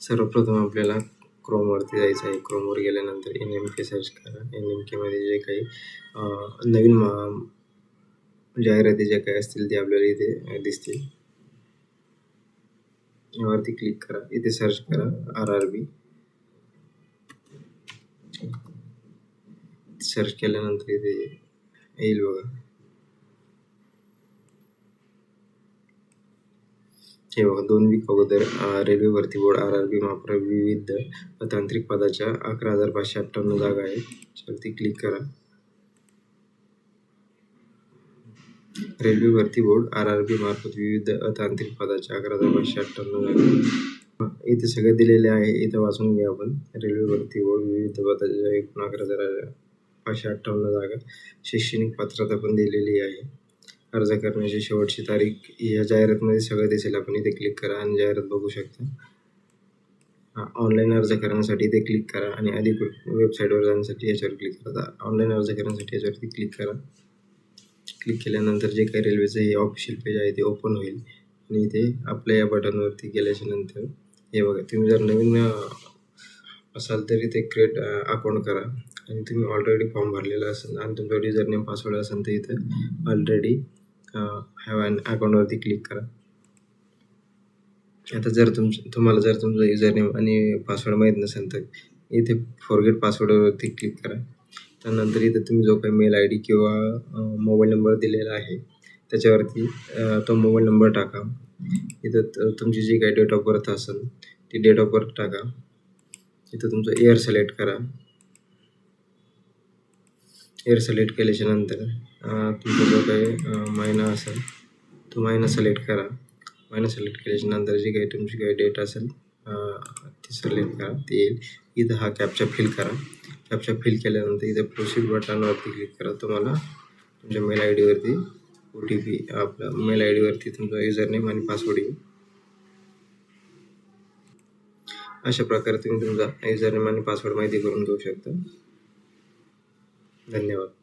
सर्वप्रथम आपल्याला क्रोमवरती जायचं आहे. क्रोमवर गेल्यानंतर एन एम के सर्च करा. एन एम केमध्ये जे काही नवीन मा- जाहिराती ज्या काही असतील ते आपल्याला इथे दिसतील. यावरती क्लिक करा. इथे सर्च करा. आर आर बी सर्च केल्यानंतर इथे येईल बघा. हे दोन वीक अगोदर रेल्वे भरती बोर्ड आर आर बी माप्रा विविध तांत्रिक पदाच्या अकरा हजार पाचशे अठ्ठ्याण्णव जागा आहेत. त्यावरती क्लिक करा. रेल्वे भरती बोर्ड आर आर बी मार्फत विविध तांत्रिक पदाच्या अकरा हजार पाचशे अठ्ठ्याण्णव जागा इथे सगळे दिलेले आहे इथं वाचून घ्या आपण. रेल्वे भरती बोर्ड विविध पदाच्या एकूण अकरा हजार पाचशे अठ्ठावन्न जागा. शैक्षणिक पात्रता पण दिलेली आहे. अर्ज करण्याची शेवटची तारीख या जाहिरातमध्ये सगळं दिसेल. आपण इथे क्लिक करा आणि जाहिरात बघू शकता. ऑनलाईन अर्ज करण्यासाठी इथे क्लिक करा आणि अधिक वेबसाईटवर जाण्यासाठी याच्यावर क्लिक करा. ऑनलाईन अर्ज करण्यासाठी याच्यावरती क्लिक करा. क्लिक केल्यानंतर जे काही रेल्वेचं हे ऑफिशियल पेज आहे ते ओपन होईल. आणि इथे आपल्या या बटनवरती गेल्याच्यानंतर हे बघा तुम्ही जर नवीन असाल तर इथे क्रिएट अकाउंट करा. आणि तुम्ही ऑलरेडी फॉर्म भरलेला असेल आणि तुमचा युजर नेम पासवर्ड असेल तर इथं ऑलरेडी हॅव अन अकाउंटवरती क्लिक करा. आता जर तुम तुम्हाला जर तुमचं युजर नेम आणि पासवर्ड माहीत नसेल तर इथे फॉरगेट पासवर्डवरती क्लिक करा. त्यानंतर इथे तुम्ही जो काही मेल आय डी किंवा मोबाईल नंबर दिलेला आहे त्याच्यावरती तो मोबाईल नंबर टाका. इथं त- तुमची जी काही डेट ऑफ बर्थ असेल ती डेट ऑफ बर्थ टाका. इथं तुमचं इयर सिलेक्ट करा. एअर सिलेक्ट केल्याच्यानंतर तुमचा जो काही महिना असेल तो महिना सिलेक्ट करा. महिना सिलेक्ट केल्याच्यानंतर जी काही तुमची काही डेट असेल ती सिलेक्ट करा. ती येईल. इथं हा कॅप्चा फिल करा. कॅप्चा फिल केल्यानंतर इथं प्रोसीड बटनवरती क्लिक करा. तुम्हाला तुमच्या मेल आय डीवरती ओ टी पी आपला मेल आय डीवरती तुमचा युजर नेम आणि पासवर्ड येईल. अशा प्रकारे तुम्ही तुमचा युजर नेम आणि पासवर्ड माहिती करून घेऊ शकता. धन्यवाद.